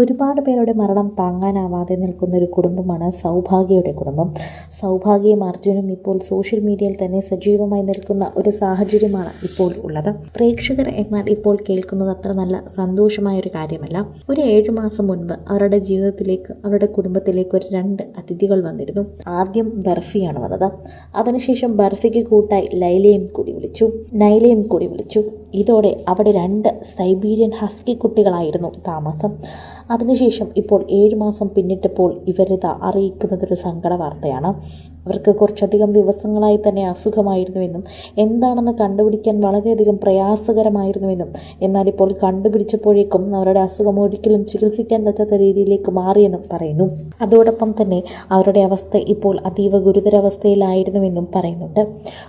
ഒരുപാട് പേരുടെ മരണം താങ്ങാനാവാതെ നിൽക്കുന്ന ഒരു കുടുംബമാണ് സൗഭാഗ്യയുടെ കുടുംബം. സൗഭാഗ്യയും അർജുനും ഇപ്പോൾ സോഷ്യൽ മീഡിയയിൽ തന്നെ സജീവമായി നിൽക്കുന്ന ഒരു സാഹചര്യമാണ് ഇപ്പോൾ ഉള്ളത്. പ്രേക്ഷകർ എന്നാൽ ഇപ്പോൾ കേൾക്കുന്നത് അത്ര നല്ല സന്തോഷമായ ഒരു കാര്യമല്ല. ഒരു ഏഴു മാസം മുൻപ് അവരുടെ ജീവിതത്തിലേക്ക് അവരുടെ കുടുംബത്തിലേക്ക് ഒരു രണ്ട് അതിഥികൾ വന്നിരുന്നു. ആദ്യം ബർഫിയാണ് വന്നത്. അതിനുശേഷം ബർഫിക്ക് കൂട്ടായി ലൈലയും കൂടി വിളിച്ചു. നൈലയും കൂടി വിളിച്ചു. ഇതോടെ അവിടെ രണ്ട് സൈബീരിയൻ ഹസ്കി കുട്ടികളായിരുന്നു താമസം. അതിനുശേഷം ഇപ്പോൾ ഏഴ് മാസം പിന്നിട്ടപ്പോൾ ഇവരിത അറിയിക്കുന്നതൊരു സങ്കട വാർത്തയാണ് അവർക്ക് കുറച്ചധികം ദിവസങ്ങളായി തന്നെ അസുഖമായിരുന്നുവെന്നും എന്താണെന്ന് കണ്ടുപിടിക്കാൻ വളരെയധികം പ്രയാസകരമായിരുന്നുവെന്നും എന്നാൽ ഇപ്പോൾ കണ്ടുപിടിച്ചപ്പോഴേക്കും അവരുടെ അസുഖം ഒരിക്കലും ചികിത്സിക്കാൻ പറ്റാത്ത രീതിയിലേക്ക് മാറിയെന്നും പറയുന്നു. അതോടൊപ്പം തന്നെ അവരുടെ അവസ്ഥ ഇപ്പോൾ അതീവ ഗുരുതരാവസ്ഥയിലായിരുന്നുവെന്നും പറയുന്നുണ്ട്.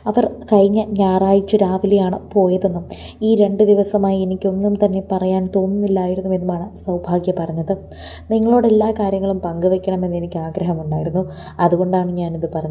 അവർ കഴിഞ്ഞ ഞായറാഴ്ച രാവിലെയാണ് പോയതെന്നും ഈ രണ്ട് ദിവസമായി എനിക്കൊന്നും തന്നെ പറയാൻ തോന്നുന്നില്ലായിരുന്നുവെന്നുമാണ് സൗഭാഗ്യ പറഞ്ഞത്. നിങ്ങളോട് എല്ലാ കാര്യങ്ങളും പങ്കുവെക്കണമെന്ന് എനിക്ക് ആഗ്രഹമുണ്ടായിരുന്നു. അതുകൊണ്ടാണ് ഞാനിത് പറഞ്ഞത്.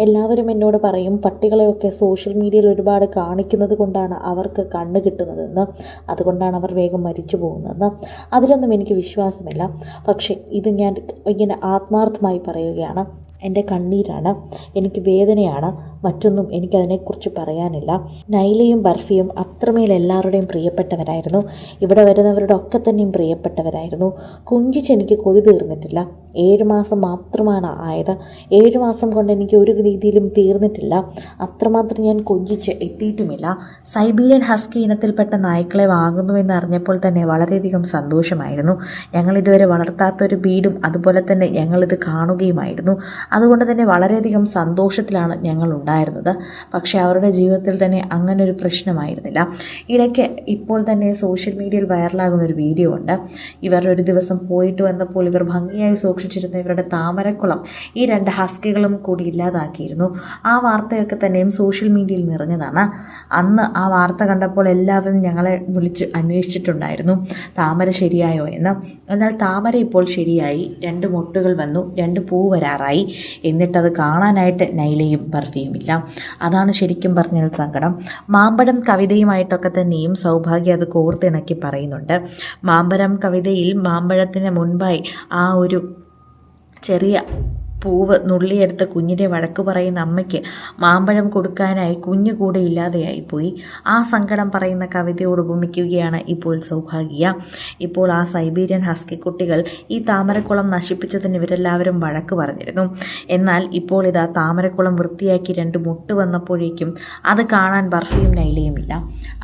എല്ലാവരും എന്നോട് പറയും പട്ടികളെയൊക്കെ സോഷ്യൽ മീഡിയയിൽ ഒരുപാട് കാണിക്കുന്നത് കൊണ്ടാണ് അവർക്ക് കണ്ണ് കിട്ടുന്നതെന്ന്. അതുകൊണ്ടാണ് അവർ വേഗം മരിച്ചു പോകുന്നതെന്ന്. അതിലൊന്നും എനിക്ക് വിശ്വാസമില്ല. പക്ഷേ ഇത് ഞാൻ ഇങ്ങനെ ആത്മാർത്ഥമായി പറയുകയാണ്. എന്റെ കണ്ണീരാണ് എനിക്ക് വേദനയാണ് മറ്റൊന്നും എനിക്കതിനെക്കുറിച്ച് പറയാനില്ല. നൈലയും ബർഫിയും അത്രമേൽ എല്ലാവരുടെയും പ്രിയപ്പെട്ടവരായിരുന്നു. ഇവിടെ വരുന്നവരുടെ ഒക്കെ തന്നെയും പ്രിയപ്പെട്ടവരായിരുന്നു. കുഞ്ചിച്ച് എനിക്ക് കൊതി തീർന്നിട്ടില്ല. ഏഴ് മാസം മാത്രമാണ് ആയത്. ഏഴ് മാസം കൊണ്ട് എനിക്ക് ഒരു രീതിയിലും തീർന്നിട്ടില്ല. അത്രമാത്രം ഞാൻ കൊഞ്ചിച്ച് എത്തിയിട്ടുമില്ല. സൈബീരിയൻ ഹസ്കി ഇനത്തിൽപ്പെട്ട നായ്ക്കളെ വാങ്ങുന്നുവെന്ന് അറിഞ്ഞപ്പോൾ തന്നെ വളരെയധികം സന്തോഷമായിരുന്നു. ഞങ്ങളിതുവരെ വളർത്താത്തൊരു വീടും അതുപോലെ തന്നെ ഞങ്ങളിത് കാണുകയുമായിരുന്നു. അതുകൊണ്ട് തന്നെ വളരെയധികം സന്തോഷത്തിലാണ് ഞങ്ങൾ ഉണ്ടായിരുന്നത് പക്ഷേ അവരുടെ ജീവിതത്തിൽ തന്നെ അങ്ങനെ ഒരു പ്രശ്നമായിരുന്നില്ല. ഇടയ്ക്ക് ഇപ്പോൾ തന്നെ സോഷ്യൽ മീഡിയയിൽ വൈറലാകുന്ന ഒരു വീഡിയോ ഉണ്ട്. ഇവർ ഒരു ദിവസം പോയിട്ട് വന്നപ്പോൾ ഇവർ ഭംഗിയായി സൂക്ഷിച്ചിരുന്ന ഇവരുടെ താമരക്കുളം ഈ രണ്ട് ഹസ്കികളും കൂടി ഇല്ലാതാക്കിയിരുന്നു. ആ വാർത്തയൊക്കെ തന്നെയും സോഷ്യൽ മീഡിയയിൽ നിറഞ്ഞതാണ്. അന്ന് ആ വാർത്ത കണ്ടപ്പോൾ എല്ലാവരും ഞങ്ങളെ വിളിച്ച് അന്വേഷിച്ചിട്ടുണ്ടായിരുന്നു. താമര ശരിയായോ എന്ന്. എന്നാൽ താമര ഇപ്പോൾ ശരിയായി. രണ്ട് മൊട്ടുകൾ വന്നു. രണ്ട് പൂ വരാറായി. എന്നിട്ടത് കാണാനായിട്ട് നൈലയും ബർഫിയുമില്ല അതാണ് ശരിക്കും പറഞ്ഞാൽ സങ്കടം. മാമ്പഴം കവിതയുമായിട്ടൊക്കെ തന്നെയും സൗഭാഗ്യ അത് കോർത്തിണക്കി പറയുന്നുണ്ട്. മാമ്പഴം കവിതയിൽ മാമ്പഴത്തിന് മുൻപായി ആ ഒരു ചെറിയ പൂവ് നുള്ളിയെടുത്ത് കുഞ്ഞിനെ വഴക്ക് പറയുന്ന അമ്മയ്ക്ക് മാമ്പഴം കൊടുക്കാനായി കുഞ്ഞു കൂടെ ഇല്ലാതെയായിപ്പോയി ആ സങ്കടം പറയുന്ന കവിതയോട് ഉപമിക്കുകയാണ് ഇപ്പോൾ സൗഭാഗ്യ. ഇപ്പോൾ ആ സൈബീരിയൻ ഹസ്കി കുട്ടികൾ ഈ താമരക്കുളം നശിപ്പിച്ചതിന് ഇവരെല്ലാവരും വഴക്ക് പറഞ്ഞിരുന്നു. എന്നാൽ ഇപ്പോൾ ഇതാ താമരക്കുളം വൃത്തിയാക്കി രണ്ട് മുട്ട് വന്നപ്പോഴേക്കും അത് കാണാൻ ബർഫിയും നൈലയും ഇല്ല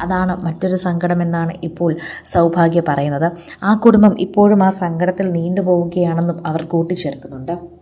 അതാണ് മറ്റൊരു സങ്കടമെന്നാണ് ഇപ്പോൾ സൗഭാഗ്യ പറയുന്നത്. ആ കുടുംബം ഇപ്പോഴും ആ സങ്കടത്തിൽ നീണ്ടുപോവുകയാണെന്നും അവർ കൂട്ടിച്ചേർക്കുന്നുണ്ട്.